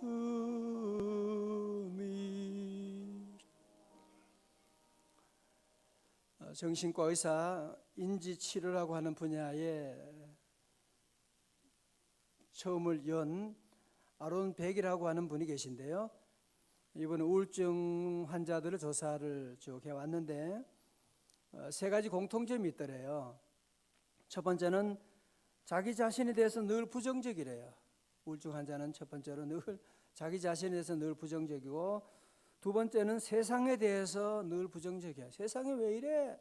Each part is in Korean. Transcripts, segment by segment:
to me. 어, 정신과 의사 인지 치료라고 하는 분야에 처음을 연 아론 백이라고 하는 분이 계신데요. 이분은 우울증 환자들을 조사를 쭉 해왔는데 어, 세 가지 공통점이 있더래요. 첫 번째는 자기 자신에 대해서 늘 부정적이래요. 우울증 환자는 첫 번째로 늘 자기 자신에 대해서 늘 부정적이고 두 번째는 세상에 대해서 늘 부정적이야. 세상이 왜 이래?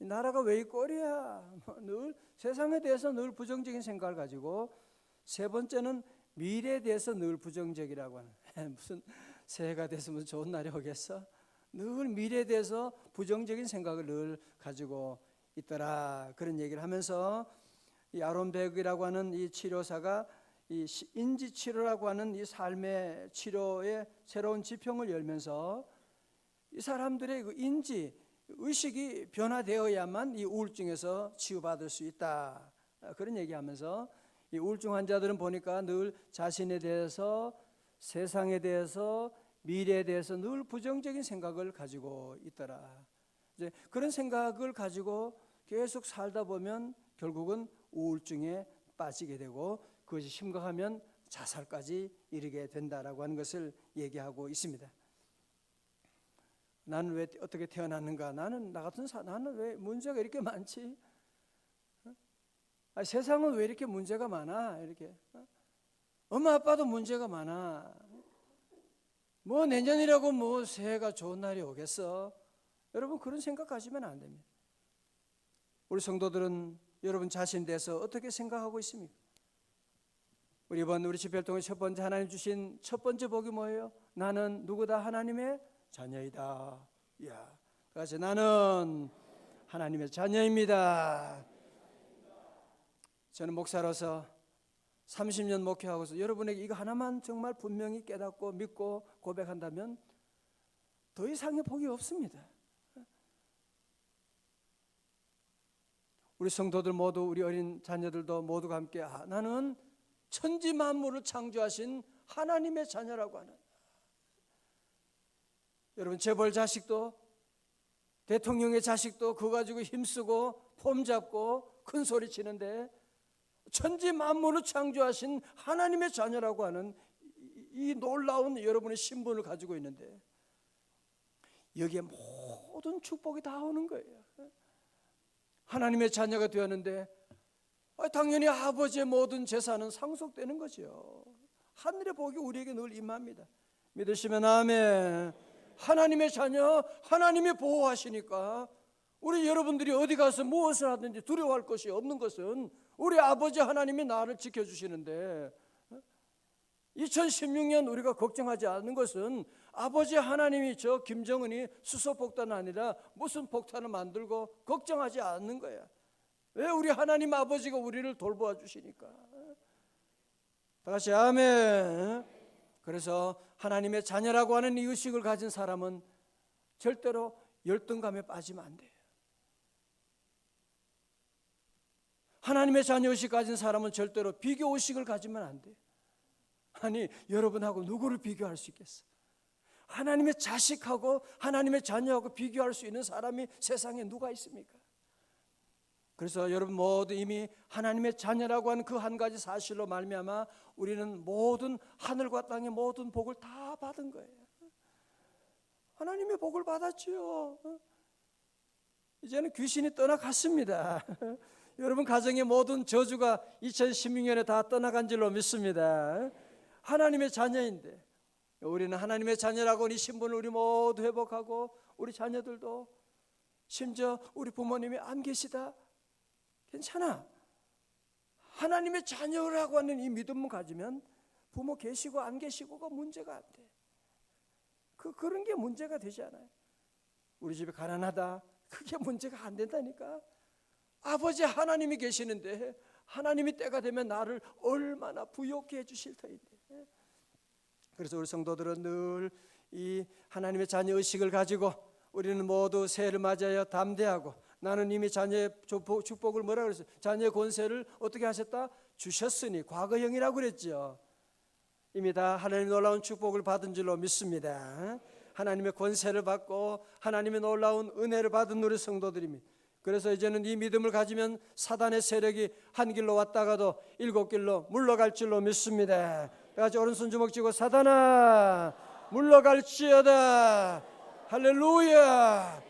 이 나라가 왜 이 꼴이야? 뭐늘 세상에 대해서 늘 부정적인 생각을 가지고 세 번째는 미래에 대해서 늘 부정적이라고 하는 무슨 새해가 돼서 무슨 좋은 날이 오겠어? 늘 미래에 대해서 부정적인 생각을 늘 가지고 있더라 그런 얘기를 하면서 이 아론백이라고 하는 이 치료사가 이 시- 인지 치료라고 하는 이 삶의 치료의 새로운 지평을 열면서 이 사람들의 그 인지 의식이 변화되어야만 이 우울증에서 치유받을 수 있다 아, 그런 얘기하면서 이 우울증 환자들은 보니까 늘 자신에 대해서 세상에 대해서 미래에 대해서 늘 부정적인 생각을 가지고 있더라. 이제 그런 생각을 가지고 계속 살다 보면 결국은 우울증에 빠지게 되고 그것이 심각하면 자살까지 이르게 된다라고 하는 것을 얘기하고 있습니다. 나는 왜 어떻게 태어났는가? 나는 나 같은 사 나는 왜 문제가 이렇게 많지? 어? 아, 세상은 왜 이렇게 문제가 많아? 이렇게 어? 엄마 아빠도 문제가 많아. 뭐 내년이라고 뭐 새해가 좋은 날이 오겠어? 여러분 그런 생각하시면 안 됩니다. 우리 성도들은 여러분 자신에 대해서 어떻게 생각하고 있습니까? 우리 이번 우리 통해 첫 번째 하나님 주신 첫 번째 복이 뭐예요? 나는 누구다 하나님의 자녀이다. 야, 같이 나는 하나님의 자녀입니다. 저는 목사로서 30년 목회하고서 여러분에게 이거 하나만 정말 분명히 깨닫고 믿고 고백한다면 더 이상의 복이 없습니다. 우리 성도들 모두 우리 어린 자녀들도 모두가 함께 아, 나는 천지 만물을 창조하신 하나님의 자녀라고 하는 여러분 재벌 자식도 대통령의 자식도 그거 가지고 힘쓰고 폼 잡고 큰 소리 치는데 천지 만물을 창조하신 하나님의 자녀라고 하는 이- 이 놀라운 여러분의 신분을 가지고 있는데 여기에 모든 축복이 다 오는 거예요. 하나님의 자녀가 되었는데 아, 당연히 아버지의 모든 재산은 상속되는 거죠. 하늘의 복이 우리에게 늘 임합니다. 믿으시면 아멘. 하나님의 자녀, 하나님이 보호하시니까 우리 여러분들이 어디 가서 무엇을 하든지 두려워할 것이 없는 것은 우리 아버지 하나님이 나를 지켜주시는데 2016년 우리가 걱정하지 않는 것은 아버지 하나님이 저 김정은이 수소 폭탄 아니라 무슨 폭탄을 만들고 걱정하지 않는 거야. 왜 우리 하나님 아버지가 우리를 돌보아 주시니까. 다 같이 아멘. 그래서 하나님의 자녀라고 하는 이 의식을 가진 사람은 절대로 열등감에 빠지면 안 돼요. 하나님의 자녀 의식 가진 사람은 절대로 비교 의식을 가지면 안 돼요. 아니 여러분하고 누구를 비교할 수 있겠어? 하나님의 자식하고 하나님의 자녀하고 비교할 수 있는 사람이 세상에 누가 있습니까? 그래서 여러분 모두 이미 하나님의 자녀라고 하는 그 한 가지 사실로 말미암아 우리는 모든 하늘과 땅의 모든 복을 다 받은 거예요. 하나님의 복을 받았지요. 이제는 귀신이 떠나갔습니다. 여러분 가정의 모든 저주가 2016년에 다 떠나간 줄로 믿습니다. 하나님의 자녀인데 우리는 하나님의 자녀라고 이 신분을 우리 모두 회복하고 우리 자녀들도 심지어 우리 부모님이 안 계시다 괜찮아. 하나님의 자녀라고 하는 이 믿음을 가지면 부모 계시고 안 계시고가 문제가 안 돼. 그 그런 게 문제가 되지 않아요. 우리 집에 가난하다. 그게 문제가 안 된다니까. 아버지 하나님이 계시는데 하나님이 때가 되면 나를 얼마나 부욕해 해 주실 터인데. 그래서 우리 성도들은 늘 이 하나님의 자녀 의식을 가지고 우리는 모두 새해를 맞이하여 담대하고 나는 이미 자녀의 축복- 축복을 뭐라 그랬어요? 자녀의 권세를 어떻게 하셨다? 주셨으니 과거형이라고 그랬죠. 이미 다 하나님 놀라운 축복을 받은 줄로 믿습니다. 하나님의 권세를 받고 하나님의 놀라운 은혜를 받은 우리 성도들입니다. 그래서 이제는 이 믿음을 가지면 사단의 세력이 한 길로 왔다가도 일곱 길로 물러갈 줄로 믿습니다. 다 같이 오른손 주먹 쥐고 사단아 물러갈지어다. 할렐루야.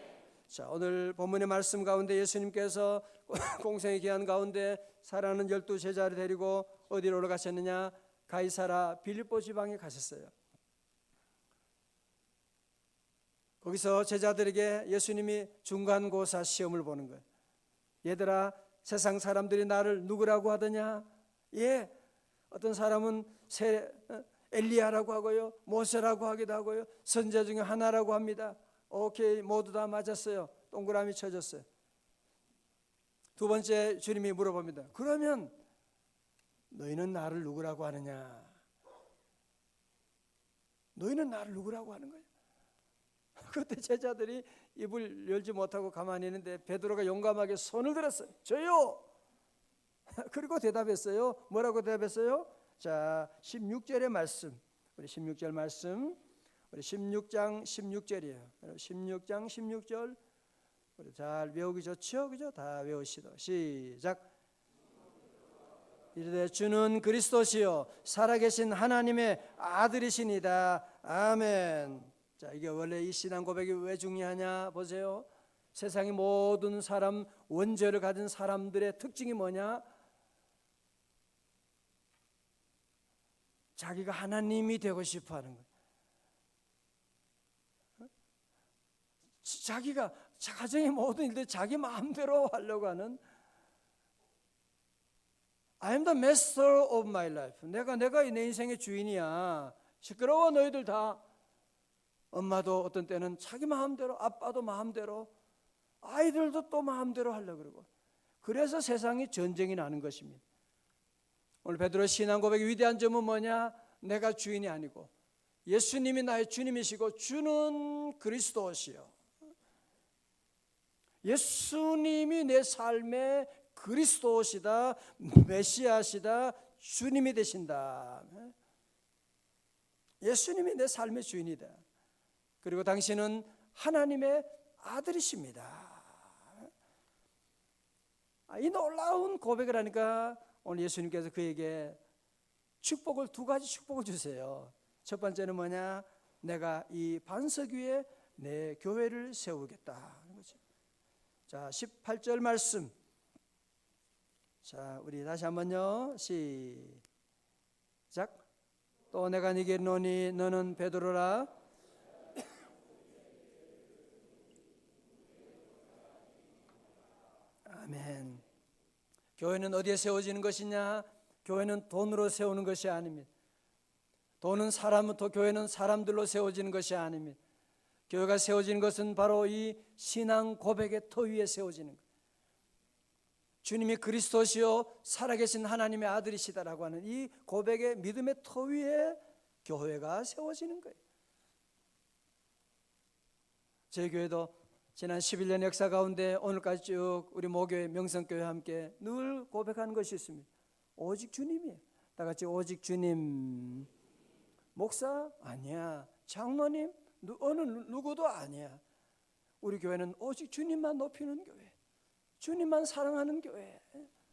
자 오늘 본문의 말씀 가운데 예수님께서 공생의 기한 가운데 사랑하는 열두 제자를 데리고 어디로 올라가셨느냐? 가이사라 빌립보 지방에 가셨어요. 거기서 제자들에게 예수님이 중간고사 시험을 보는 거예요. 얘들아, 세상 사람들이 나를 누구라고 하더냐? 예, 어떤 사람은 세, 어, 엘리야라고 하고요, 모세라고 하기도 하고요, 선자 중에 하나라고 합니다. 오케이, 모두 다 맞았어요. 동그라미 쳐졌어요. 두 번째 주님이 물어봅니다. 그러면 너희는 나를 누구라고 하느냐? 너희는 나를 누구라고 하는 거야? 그때 제자들이 입을 열지 못하고 가만히 있는데 베드로가 용감하게 손을 들었어요. 저요. 그리고 대답했어요. 뭐라고 대답했어요? 자, 16절의 말씀. 우리 16절 말씀. 우리 16장 16절이에요. 16장 16절. 우리 잘 외우기 좋죠? 그죠? 다 외우시도. 시작. 이르되 주는 그리스도시요 살아계신 하나님의 아들이시니다. 아멘. 자, 이게 원래 이 신앙 고백이 왜 중요하냐 보세요. 세상의 모든 사람 원죄를 가진 사람들의 특징이 뭐냐? 자기가 하나님이 되고 싶어 하는 거예요. 어? 자기가 가정의 모든 일들 자기 마음대로 하려고 하는 I am the master of my life. 내가 내가 내 인생의 주인이야. 시끄러워 너희들 다. 엄마도 어떤 때는 자기 마음대로, 아빠도 마음대로, 아이들도 또 마음대로 하려 고 그러고. 그래서 세상이 전쟁이 나는 것입니다. 오늘 베드로 신앙 고백의 위대한 점은 뭐냐? 내가 주인이 아니고 예수님이 나의 주님이시고 주는 그리스도시요. 예수님이 내 삶의 그리스도시다, 메시아시다, 주님이 되신다. 예수님이 내 삶의 주인이다. 그리고 당신은 하나님의 아들이십니다. 아, 이 놀라운 고백을 하니까 오늘 예수님께서 그에게 축복을 두 가지 축복을 주세요. 첫 번째는 뭐냐? 내가 이 반석 위에 내 교회를 세우겠다. 자, 18절 말씀. 자, 우리 다시 한번요. 시작. 또 내가 네게 노니 너는 베드로라. 아멘. 교회는 어디에 세워지는 것이냐? 교회는 돈으로 세우는 것이 아닙니다. 돈은 사람부터 교회는 사람들로 세워지는 것이 아닙니다. 교회가 세워지는 것은 바로 이 신앙 고백의 터 위에 세워지는 것. 주님이 그리스도시요 살아계신 하나님의 아들이시다라고 하는 이 고백의 믿음의 터 위에 교회가 세워지는 거예요. 제 교회도 지난 11년 역사 가운데 오늘까지 쭉 우리 모교회 명성교회 함께 늘 고백하는 것이 있습니다. 오직 주님이에요. 다 같이 오직 주님. 목사 아니야. 장로님 누, 어느 누구도 아니야. 우리 교회는 오직 주님만 높이는 교회. 주님만 사랑하는 교회.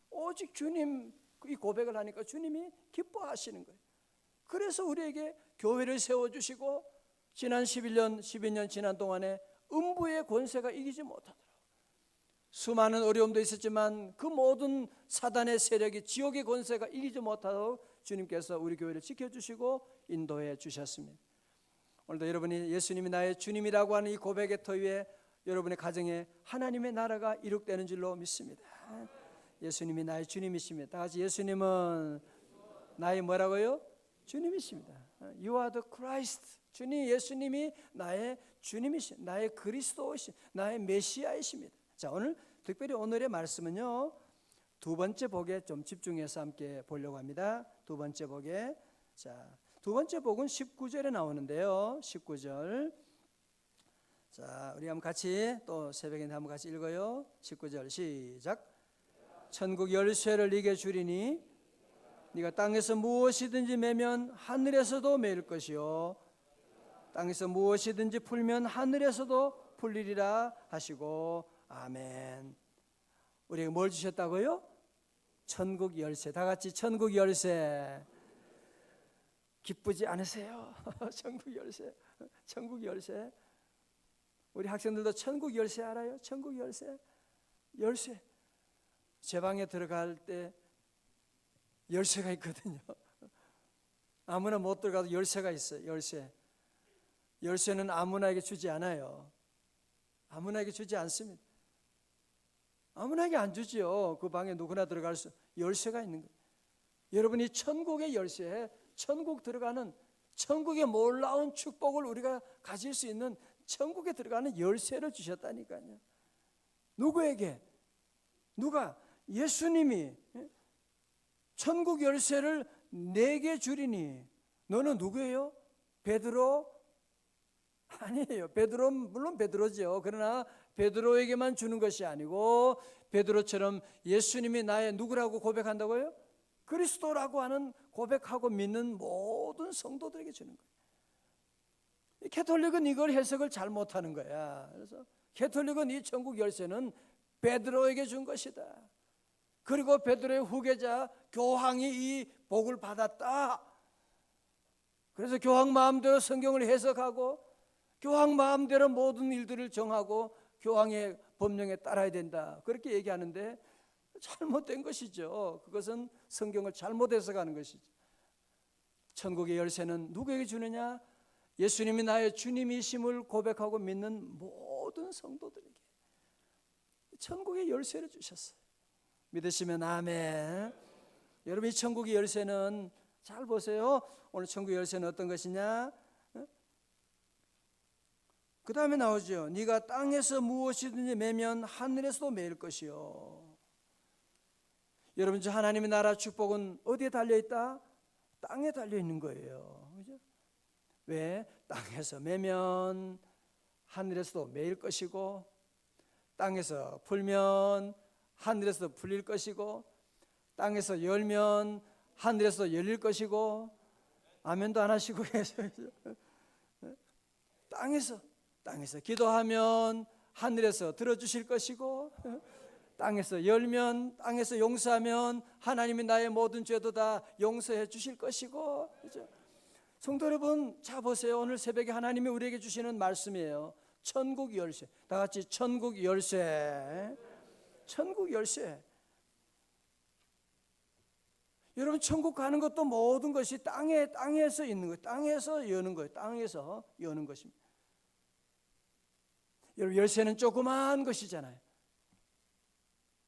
오직 주님 이 고백을 하니까 주님이 기뻐하시는 거예요. 그래서 우리에게 교회를 세워 주시고 지난 11년 12년 지난 동안에 음부의 권세가 이기지 못하더라. 수많은 어려움도 있었지만 그 모든 사단의 세력이 지옥의 권세가 이기지 못하도록 주님께서 우리 교회를 지켜주시고 인도해 주셨습니다. 오늘도 여러분이 예수님이 나의 주님이라고 하는 이 고백의 터 위에 여러분의 가정에 하나님의 나라가 이룩되는 줄로 믿습니다. 예수님이 나의 주님이십니다. 다 같이 예수님은 나의 뭐라고요? 주님이십니다. You are the Christ. 주님 예수님이 나의 주님이시, 나의 그리스도이시, 나의 메시아이십니다. 자 오늘 특별히 오늘의 말씀은요 두 번째 복에 좀 집중해서 함께 보려고 합니다. 두 번째 복에 자 두 번째 복은 19절에 나오는데요. 19절 자, 우리 한번 같이 또 새벽에 한번 같이 읽어요. 19절 시작. 천국 열쇠를 네게 주리니 네가 땅에서 무엇이든지 매면 하늘에서도 매일 것이요 땅에서 무엇이든지 풀면 하늘에서도 풀리리라 하시고 아멘. 우리에게 뭘 주셨다고요? 천국 열쇠. 다 같이 천국 열쇠. 기쁘지 않으세요? 천국 열쇠. 천국 열쇠. 우리 학생들도 천국 열쇠 알아요? 천국 열쇠. 열쇠. 제 방에 들어갈 때 열쇠가 있거든요. 아무나 못 들어가도 열쇠가 있어요. 열쇠. 열쇠는 아무나에게 주지 않아요. 아무나에게 주지 않습니다. 아무나에게 안 주지요. 그 방에 누구나 들어갈 수 열쇠가 있는 거예요. 여러분이 천국의 열쇠, 천국 들어가는 천국의 놀라운 축복을 우리가 가질 수 있는 천국에 들어가는 열쇠를 주셨다니까요. 누구에게? 누가? 예수님이 예? 천국 열쇠를 내게 주리니 너는 누구예요? 베드로? 아니에요. 베드로 물론 베드로죠. 그러나 베드로에게만 주는 것이 아니고 베드로처럼 예수님이 나의 누구라고 고백한다고요? 그리스도라고 하는 고백하고 믿는 모든 성도들에게 주는 거예요. 이 캐톨릭은 이걸 해석을 잘 못하는 거야. 그래서 캐톨릭은 이 천국 열쇠는 베드로에게 준 것이다. 그리고 베드로의 후계자 교황이 이 복을 받았다. 그래서 교황 마음대로 성경을 해석하고 교황 마음대로 모든 일들을 정하고 교황의 법령에 따라야 된다. 그렇게 얘기하는데 잘못된 것이죠. 그것은 성경을 잘못 해석하는 것이죠. 천국의 열쇠는 누구에게 주느냐? 예수님이 나의 주님이심을 고백하고 믿는 모든 성도들에게 천국의 열쇠를 주셨어요. 믿으시면 아멘. 여러분 이 천국의 열쇠는 잘 보세요. 오늘 천국 열쇠는 어떤 것이냐? 그 다음에 나오죠. 네가 땅에서 무엇이든지 매면 하늘에서도 매일 것이요. 여러분 저 하나님의 나라 축복은 어디에 달려 있다? 땅에 달려 있는 거예요. 그죠? 왜? 땅에서 매면 하늘에서도 매일 것이고 땅에서 풀면 하늘에서 풀릴 것이고 땅에서 열면 하늘에서 열릴 것이고 아멘도 안 하시고 계세요. 땅에서 땅에서 기도하면 하늘에서 들어주실 것이고 땅에서 열면 땅에서 용서하면 하나님이 나의 모든 죄도 다 용서해 주실 것이고 그죠? 성도 여러분 자 보세요. 오늘 새벽에 하나님이 우리에게 주시는 말씀이에요. 천국 열쇠. 다 같이 천국 열쇠. 천국 열쇠. 여러분 천국 가는 것도 모든 것이 땅에 땅에서 있는 거예요. 땅에서 여는 거예요. 땅에서 여는 것입니다 여러분 열쇠는 조그마한 것이잖아요.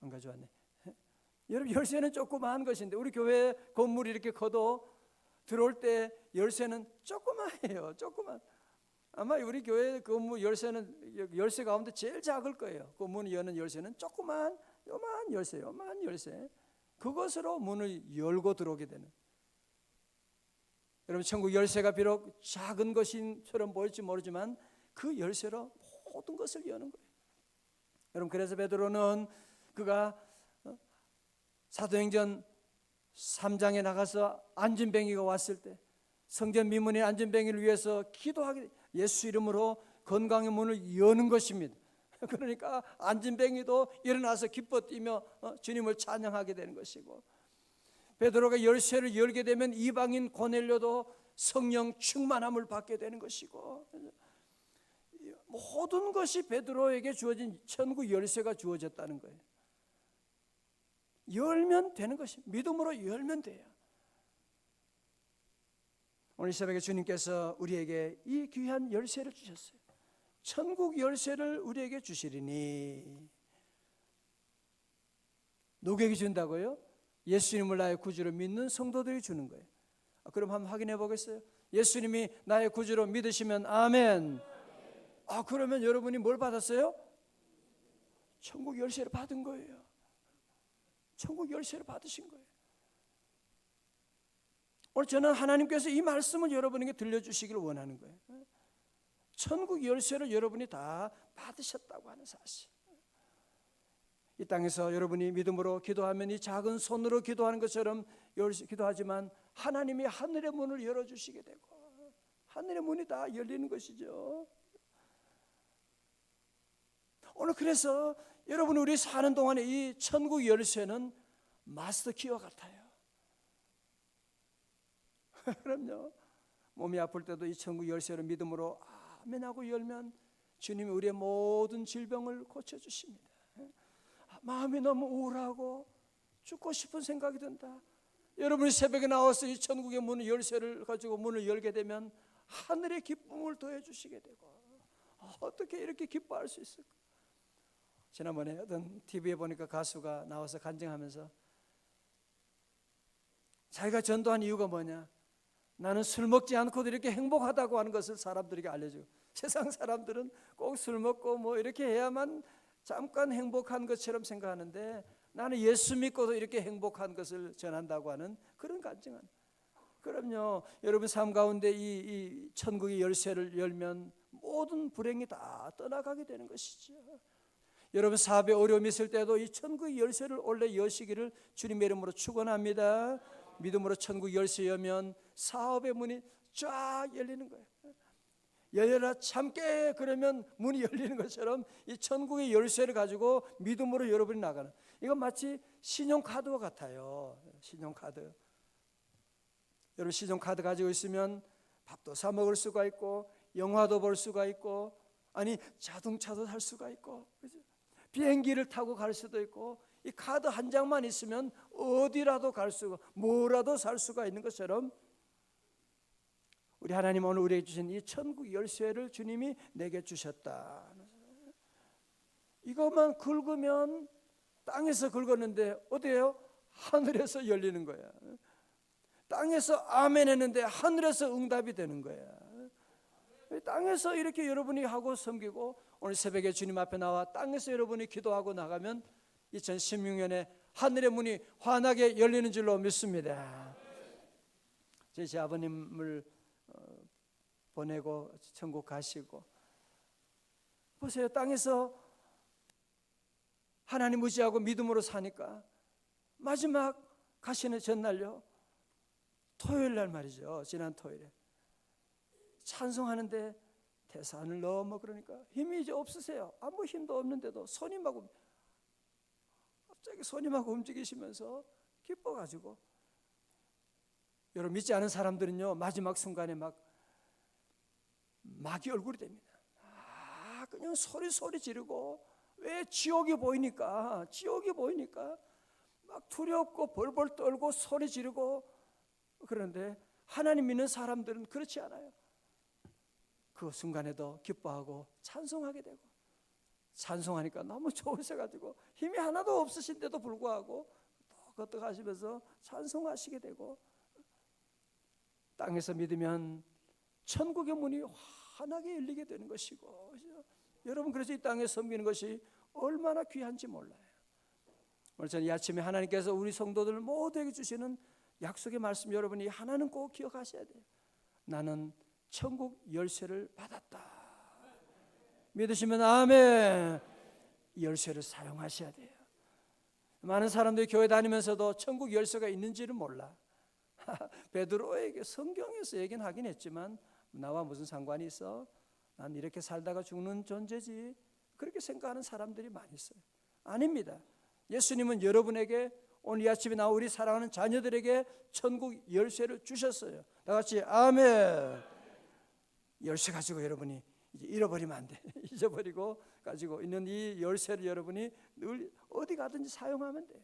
안 가져왔네. 여러분 열쇠는 조그마한 것인데 우리 교회 건물이 이렇게 커도 들어올 때 열쇠는 조그마해요. 조그만. 아마 우리 교회 건물 열쇠는 열쇠 가운데 제일 작을 거예요. 그 문을 여는 열쇠는 조그만 요만 열쇠, 요만 열쇠. 그것으로 문을 열고 들어오게 되는. 여러분 천국 열쇠가 비록 작은 것인처럼 보일지 모르지만 그 열쇠로 모든 것을 여는 거예요. 여러분 그래서 베드로는 그가 어, 사도행전 3장에 나가서 안진뱅이가 왔을 때 성전 미문의 안진뱅이를 위해서 기도하게 예수 이름으로 건강의 문을 여는 것입니다. 그러니까 안진뱅이도 일어나서 기뻐 뛰며 어, 주님을 찬양하게 되는 것이고 베드로가 열쇠를 열게 되면 이방인 고넬료도 성령 충만함을 받게 되는 것이고 모든 것이 베드로에게 주어진 천국 열쇠가 주어졌다는 거예요. 열면 되는 것이 믿음으로 열면 돼요. 오늘 새벽에 주님께서 우리에게 이 귀한 열쇠를 주셨어요. 천국 열쇠를 우리에게 주시리니 누구에게 준다고요? 예수님을 나의 구주로 믿는 성도들이 주는 거예요. 아, 그럼 한번 확인해 보겠어요? 예수님이 나의 구주로 믿으시면 아멘. 아, 그러면 여러분이 뭘 받았어요? 천국 열쇠를 받은 거예요. 천국 열쇠를 받으신 거예요. 오늘 저는 하나님께서 이 말씀을 여러분에게 들려주시기를 원하는 거예요. 천국 열쇠를 여러분이 다 받으셨다고 하는 사실. 이 땅에서 여러분이 믿음으로 기도하면 이 작은 손으로 기도하는 것처럼 열시 기도하지만 하나님이 하늘의 문을 열어 주시게 되고 하늘의 문이 다 열리는 것이죠. 오늘 그래서 여러분 우리 사는 동안에 이 천국 열쇠는 마스터 키와 같아요. 그럼요. 몸이 아플 때도 이 천국 열쇠를 믿음으로 아멘하고 열면 주님이 우리의 모든 질병을 고쳐 주십니다. 마음이 너무 우울하고 죽고 싶은 생각이 든다. 여러분이 새벽에 나와서 이 천국의 문을 열쇠를 가지고 문을 열게 되면 하늘의 기쁨을 더해 주시게 되고 아, 어떻게 이렇게 기뻐할 수 있을까? 지난번에 어떤 TV에 보니까 가수가 나와서 간증하면서 자기가 전도한 이유가 뭐냐? 나는 술 먹지 않고도 이렇게 행복하다고 하는 것을 사람들에게 알려주고 세상 사람들은 꼭 술 먹고 뭐 이렇게 해야만 잠깐 행복한 것처럼 생각하는데 나는 예수 믿고도 이렇게 행복한 것을 전한다고 하는 그런 간증은. 그럼요. 여러분 삶 가운데 이, 이 천국의 열쇠를 열면 모든 불행이 다 떠나가게 되는 것이죠 여러분 사업에 어려움이 있을 때도 이 천국의 열쇠를 원래 여시기를 주님의 이름으로 축원합니다. 믿음으로 천국 열쇠 여면 사업의 문이 쫙 열리는 거예요. 열려라 참깨! 그러면 문이 열리는 것처럼 이 천국의 열쇠를 가지고 믿음으로 여러분이 나가는. 이건 마치 신용카드와 같아요. 신용카드. 여러분 신용카드 가지고 있으면 밥도 사 먹을 수가 있고 영화도 볼 수가 있고 아니 자동차도 살 수가 있고 그죠? 비행기를 타고 갈 수도 있고 이 카드 한 장만 있으면 어디라도 갈 수가 뭐라도 살 수가 있는 것처럼 우리 하나님 오늘 우리에게 주신 이 천국 열쇠를 주님이 내게 주셨다. 이것만 긁으면 땅에서 긁었는데 어디에요? 하늘에서 열리는 거야. 땅에서 아멘 했는데 하늘에서 응답이 되는 거야. 땅에서 이렇게 여러분이 하고 섬기고 오늘 새벽에 주님 앞에 나와 땅에서 여러분이 기도하고 나가면 2016년에 하늘의 문이 환하게 열리는 줄로 믿습니다. 제 아버님을 어, 보내고 천국 가시고 보세요. 땅에서 하나님 무시하고 믿음으로 사니까 마지막 가시는 전날요. 토요일 날 말이죠. 지난 토요일에 찬송하는데 대산을 넘어 그러니까 힘이 이제 없으세요 아무 힘도 없는데도 막 갑자기 막 움직이시면서 기뻐가지고 여러분 믿지 않은 사람들은요 마지막 순간에 막 마귀 얼굴이 됩니다. 아 그냥 소리 소리 지르고 왜 지옥이 보이니까 지옥이 보이니까 막 두렵고 벌벌 떨고 소리 지르고 그런데 하나님 믿는 사람들은 그렇지 않아요. 그 순간에도 기뻐하고 찬송하게 되고 찬송하니까 너무 좋으셔가지고 힘이 하나도 없으신데도 불구하고 또 걷어가시면서 찬송하시게 되고 땅에서 믿으면 천국의 문이 환하게 열리게 되는 것이고? 여러분 그래서 이 땅에 섬기는 것이 얼마나 귀한지 몰라요. 오늘 저는 이 아침에 하나님께서 우리 성도들 모두에게 주시는 약속의 말씀 여러분이 하나는 꼭 기억하셔야 돼요. 나는 천국 열쇠를 받았다. 믿으시면 아멘. 열쇠를 사용하셔야 돼요. 많은 사람들이 교회 다니면서도 천국 열쇠가 있는지를 몰라. 베드로에게 성경에서 얘기는 하긴 했지만 나와 무슨 상관이 있어? 난 이렇게 살다가 죽는 존재지. 그렇게 생각하는 사람들이 많이 있어요. 아닙니다. 예수님은 여러분에게 오늘 이 아침에 나와 우리 사랑하는 자녀들에게 천국 열쇠를 주셨어요. 다 같이 아멘. 열쇠 가지고 여러분이 잃어버리면 안 돼. 잊어버리고 가지고 있는 이 열쇠를 여러분이 늘 어디 가든지 사용하면 돼.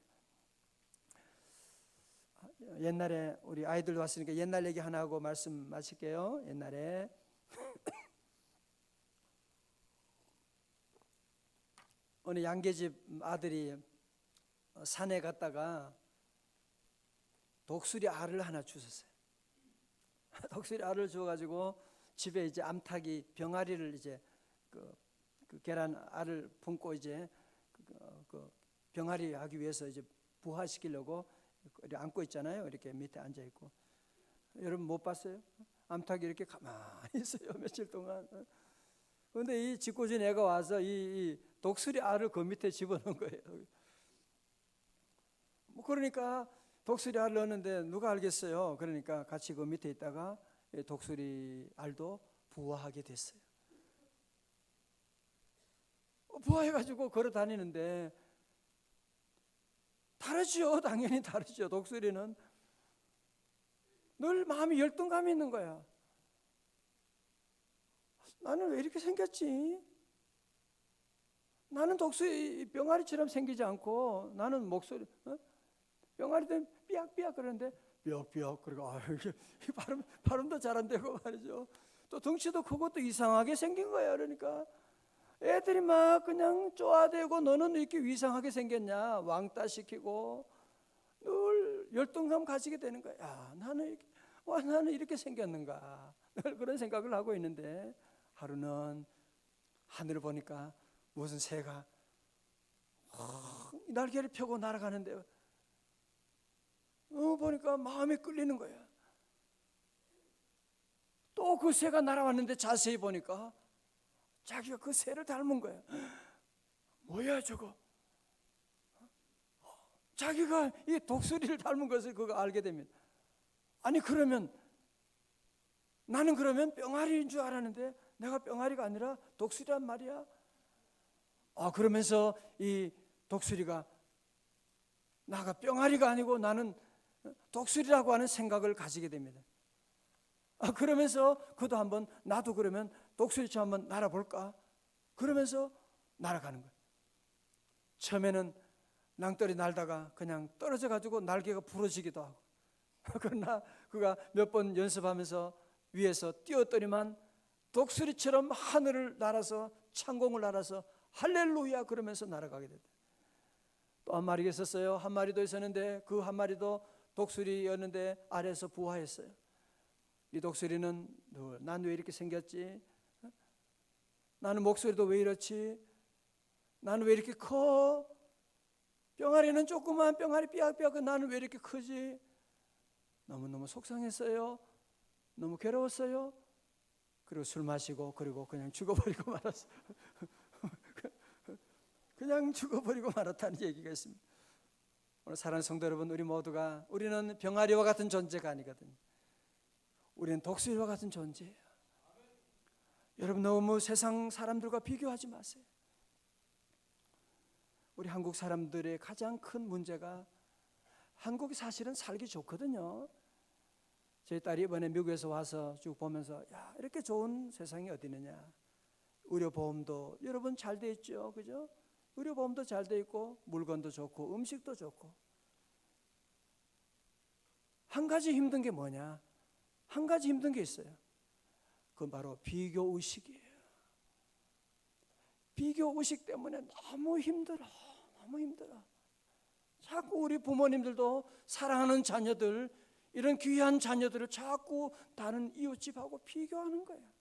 옛날에 우리 아이들 왔으니까 옛날 얘기 하나 하고 말씀 마칠게요. 옛날에 어느 양계집 아들이 산에 갔다가 독수리 알을 하나 주셨어요. 독수리 알을 주어가지고 집에 이제 암탉이 병아리를 이제 그, 그 계란 알을 품고 이제 그, 그 병아리 하기 위해서 이제 부화시키려고 앉고 있잖아요. 이렇게 밑에 앉아 있고 여러분 못 봤어요? 암탉이 이렇게 가만히 있어요 며칠 동안 근데 이 짓궂은 애가 와서 이, 이 독수리 알을 그 밑에 집어넣은 거예요. 뭐 그러니까 독수리 알을 넣었는데 누가 알겠어요? 그러니까 같이 그 밑에 있다가 이 독수리 알도 부화하게 됐어요. 어, 부화해가지고 걸어 다니는데 다르죠. 당연히 다르죠. 독수리는 늘 마음이 열등감이 있는 거야. 나는 왜 이렇게 생겼지? 나는 독수리 병아리처럼 생기지 않고 나는 목소리 어? 병아리들 삐약삐약 그러는데 삐약삐약 그러고 아 이게 이 발음 발음도 잘 안 되고 말이죠. 또 덩치도 크고 또 이상하게 생긴 거야. 그러니까 애들이 막 그냥 쪼아대고 너는 이렇게 이상하게 생겼냐 왕따 시키고 늘 열등감 가지게 되는 거야. 야, 나는 이렇게, 와 나는 이렇게 생겼는가 늘 그런 생각을 하고 있는데 하루는 하늘을 보니까 무슨 새가 확 날개를 펴고 날아가는데 어 보니까 마음에 끌리는 거야. 또 그 새가 날아왔는데 자세히 보니까 자기가 그 새를 닮은 거야. 뭐야 저거? 자기가 이 독수리를 닮은 것을 그거 알게 됩니다. 아니 그러면 나는 그러면 병아리인 줄 알았는데 내가 병아리가 아니라 독수리란 말이야. 아 그러면서 이 독수리가 나가 병아리가 아니고 나는 독수리라고 하는 생각을 가지게 됩니다. 아 그러면서 그도 한번 나도 그러면 독수리처럼 한번 날아볼까? 그러면서 날아가는 거예요. 처음에는 낭떠리 날다가 그냥 떨어져 가지고 날개가 부러지기도 하고 그러나 그가 몇 번 연습하면서 위에서 뛰었더니만 독수리처럼 하늘을 날아서 창공을 날아서 할렐루야 그러면서 날아가게 됐다. 또 한 마리가 있었어요. 한 마리도 있었는데 그 한 마리도 독수리였는데 아래에서 부화했어요. 이 독수리는 난왜 이렇게 생겼지? 나는 목소리도 왜 이렇지? 나는 왜 이렇게 커? 병아리는 조그만 병아리 삐약삐약 나는 왜 이렇게 크지? 너무너무 속상했어요. 너무 괴로웠어요. 그리고 술 마시고 그리고 그냥 죽어버리고 말았어요. 그냥 죽어버리고 말았다는 얘기가 있습니다. 오늘 사랑하는 성도 여러분, 우리 모두가 우리는 병아리와 같은 존재가 아니거든요. 우리는 독수리와 같은 존재예요. 여러분 너무 세상 사람들과 비교하지 마세요. 우리 한국 사람들의 가장 큰 문제가 한국이 사실은 살기 좋거든요. 저희 딸이 이번에 미국에서 와서 쭉 보면서 야 이렇게 좋은 세상이 어디 있느냐. 의료 보험도 여러분 잘 돼 있죠, 그죠? 의료보험도 잘 돼 있고 물건도 좋고 음식도 좋고 한 가지 힘든 게 뭐냐? 한 가지 힘든 게 있어요. 그건 바로 비교 의식이에요. 비교 의식 때문에 너무 힘들어. 너무 힘들어. 자꾸 우리 부모님들도 사랑하는 자녀들, 이런 귀한 자녀들을 자꾸 다른 이웃집하고 비교하는 거예요.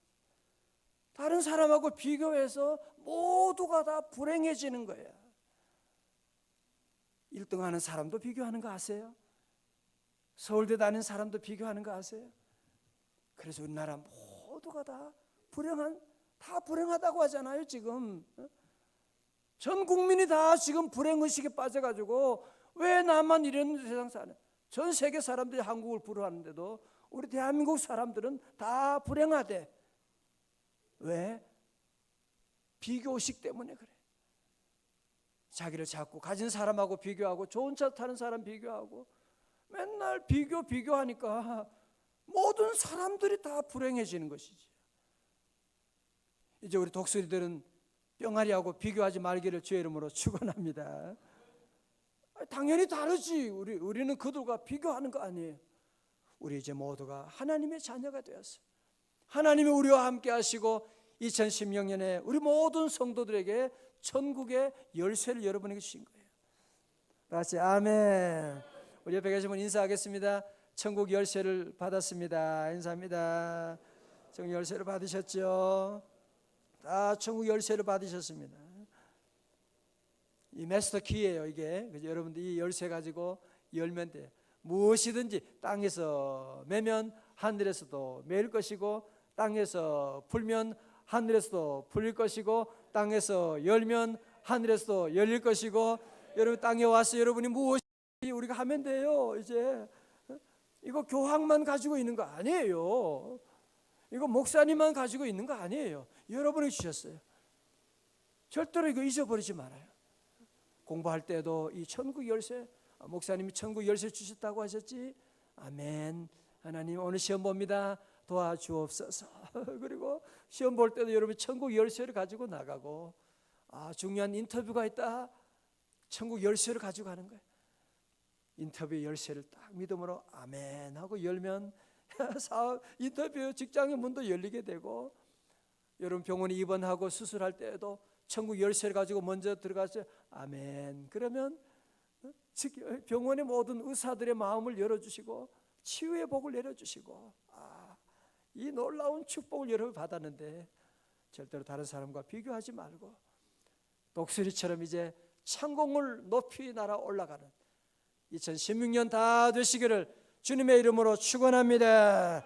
다른 사람하고 비교해서 모두가 다 불행해지는 거예요. 1등 하는 사람도 비교하는 거 아세요? 서울대 다니는 사람도 비교하는 거 아세요? 그래서 우리나라 모두가 다 불행한 다 불행하다고 하잖아요 지금 전 국민이 다 지금 불행 의식에 빠져 가지고 왜 나만 이런 세상 사는 전 세계 사람들이 한국을 부러워하는데도 우리 대한민국 사람들은 다 불행하대 왜 비교 의식 때문에 그래 자기를 자꾸 가진 사람하고 비교하고 좋은 차 타는 사람 비교하고 맨날 비교 비교하니까 모든 사람들이 다 불행해지는 것이지. 이제 우리 독수리들은 병아리하고 비교하지 말기를 주의 이름으로 축원합니다. 당연히 다르지. 우리 우리는 그들과 비교하는 거 아니에요. 우리 이제 모두가 하나님의 자녀가 되었어요. 하나님이 우리와 함께 하시고 2016년에 우리 모든 성도들에게 천국의 열쇠를 여러분에게 주신 거예요. 같이 아멘. 우리 옆에 계신 분 인사하겠습니다. 천국 열쇠를 받았습니다. 인사합니다. 천국 열쇠를 받으셨죠? 다 천국 열쇠를 받으셨습니다. 이 마스터 키예요, 이게. 그죠? 여러분들 이 열쇠 가지고 열면 돼. 무엇이든지 땅에서 매면 하늘에서도 매일 것이고 땅에서 풀면 하늘에서도 풀릴 것이고 땅에서 열면 하늘에서도 열릴 것이고 여러분 땅에 와서 여러분이 무엇이 우리가 하면 돼요 이제? 이거 교황만 가지고 있는 거 아니에요. 이거 목사님만 가지고 있는 거 아니에요. 여러분이 주셨어요. 절대로 이거 잊어버리지 말아요. 공부할 때도 이 천국 열쇠 아, 목사님이 천국 열쇠 주셨다고 하셨지? 아멘. 하나님 오늘 시험 봅니다 도와주옵소서. 그리고 시험 볼 때도 여러분 천국 열쇠를 가지고 나가고 아 중요한 인터뷰가 있다. 천국 열쇠를 가지고 가는 거예요. 인터뷰 열쇠를 딱 믿음으로 아멘 하고 열면 사업 인터뷰 직장의 문도 열리게 되고 여러분 병원에 입원하고 수술할 때에도 천국 열쇠를 가지고 먼저 들어가서 아멘. 그러면 어, 즉, 병원의 모든 의사들의 마음을 열어주시고 치유의 복을 내려주시고 아, 이 놀라운 축복을 여러분 받았는데 절대로 다른 사람과 비교하지 말고 독수리처럼 이제 창공을 높이 날아 올라가는 2016년 다 되시기를 주님의 이름으로 축원합니다.